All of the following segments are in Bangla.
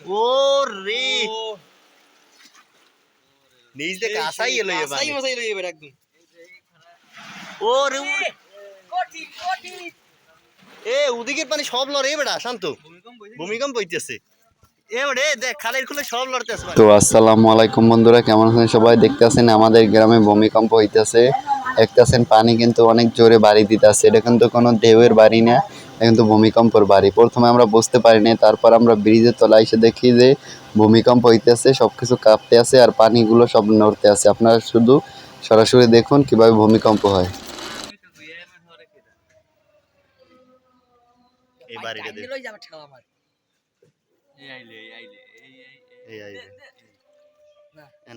ও রে নিজ থেকে আসাই এলো এ আসাই মশাই লই এবার একদম ও রে ও রে। এ ওদিকের পানি সব লড়ে শান্ত। ভূমিকম্প হইতেছে। এ বেড়ে দেখ খালের খুলে সব লড়তেছে তো আসসালামু আলাইকুম বন্ধুরা কেমন আছেন সবাই? দেখতেছেন আমাদের গ্রামে ভূমিকম্প হইতেছে। দেখতেছেন পানি কিন্তু অনেক জোরে বাড়ি দিতেছে। এটা কিন্তু কোনো ঢেউয়ের বাড়ি না। কিন্তু ভূমিকম্পর বাড়ি। প্রথমে আমরা বুঝতে পারিনি তারপর আমরা ব্রিজের তলায় এসে দেখি যে ভূমিকম্প হইতেছে সব কিছু কাঁপতে আছে আর পানিগুলো সব নড়তে আছে। আপনারা শুধু সরাসরি দেখুন কীভাবে ভূমিকম্প হয়।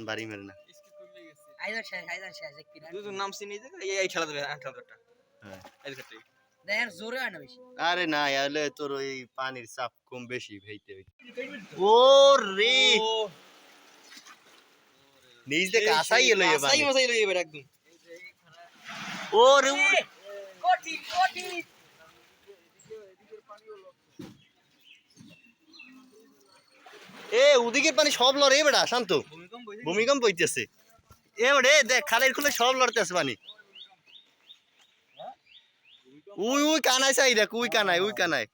বাড়ি। মেরে না। আইদার শেষ আইদার শেষ নাম চিনি যে এই খেলা দেবে হ্যাঁ। দেখ জোরে হয় না বেশি। আরে না তোর ওই পানির চাপ কম বেশি ভেইতে ও রে? নিজ থেকে আসাই এলো এ আসাই মশাই এবার একদম। ও রে। কঠিন কঠিন এ ওদিকের পানি সব লড়ে বেড়া শান্ত। ভূমিকম্প ভূমিকম্প হইতেছে। এ বেড়ে দেখ খালের খুলে সব লড়তেছে পানি। উই উই কানাই চাই দেখ উই কানাই উই কানাই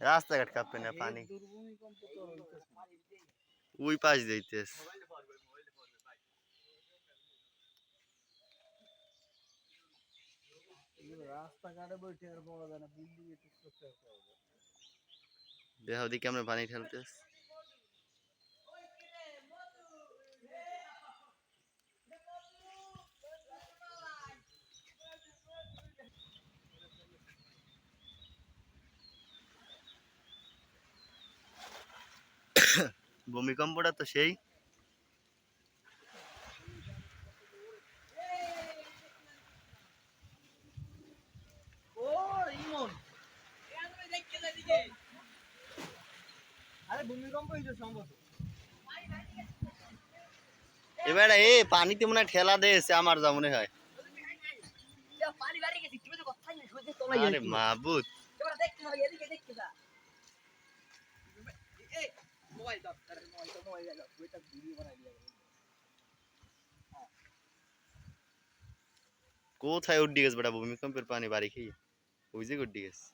রাস্তাঘাট কাঁপে না পানি। উই পাশ দিতেছে রাস্তাঘাটে বইতে আর পাওয়া যায় না বিল্ডিং এ করতে হবে। দেহ দিকে আমরা পানি ঠেলতেছি ভূমিকম্পটা তো সেই ও ইমন আরে ভূমিকম্প হইছে সম্ভবত এবার এ পানিতে মনে ঠেলা দিয়েছে আমার যা মনে হয়। আরে মাহবুদ। কোথায় উঠে গেছে বেটা ভূমিকম্পের পানি? বাড়ি খেয়ে ওই যে উঠে গেছে।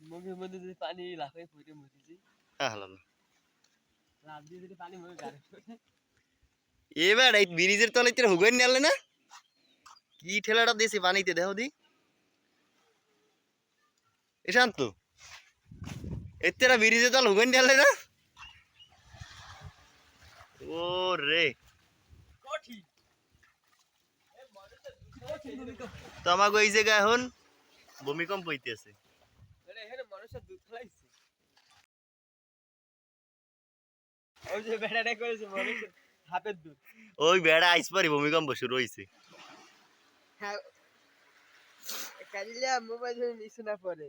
মুখের মধ্যে যদি পানি লাফে ফুটে মরেছি হলাম না লাভ দিয়ে যদি পানি মুখে গাড়ি এবার এই ব্রিজের তলে তোর হুগেন নিলে না? কি ঠেলাটা দিয়েছি পানিতে দেহ দি। এ শান্ত ব্রিজের তল না? ও রে কঠি। তো আমাকে এই জায়গায় এখন ভূমিকম্প হইতেছে দুধ ফেলাইছে ওই যে বেড়াটা করেছে মানুষের হাতের দুধ। ওই বেড়া আইস পারি ভূমিকম্প শুরু হয়েছে হ্যাঁ কালিয়া মোবাইল নিচে না পড়ে